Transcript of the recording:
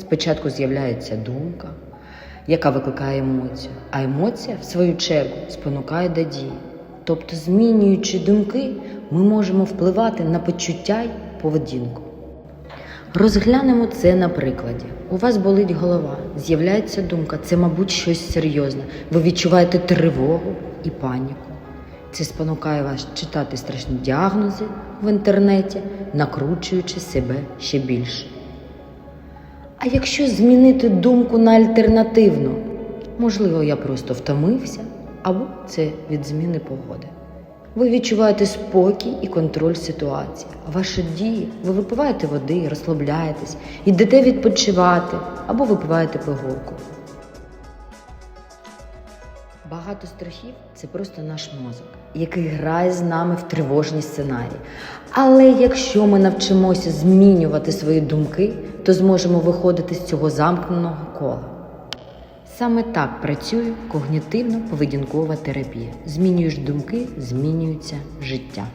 Спочатку з'являється думка, яка викликає емоцію, а емоція, в свою чергу, спонукає до дії. Тобто, змінюючи думки, ми можемо впливати на почуття й поведінку. Розглянемо це на прикладі. У вас болить голова, з'являється думка, це, мабуть, щось серйозне. Ви відчуваєте тривогу і паніку. Це спонукає вас читати страшні діагнози в інтернеті, накручуючи себе ще більше. А якщо змінити думку на альтернативну, можливо, я просто втомився, або це від зміни погоди. Ви відчуваєте спокій і контроль ситуації. Ваші дії, ви випиваєте води, розслабляєтесь, йдете відпочивати або випиваєте пигулку. Багато страхів це просто наш мозок, який грає з нами в тривожні сценарії. Але якщо ми навчимося змінювати свої думки, то зможемо виходити з цього замкненого кола. Саме так працює когнітивно-поведінкова терапія. Змінюєш думки, змінюється життя.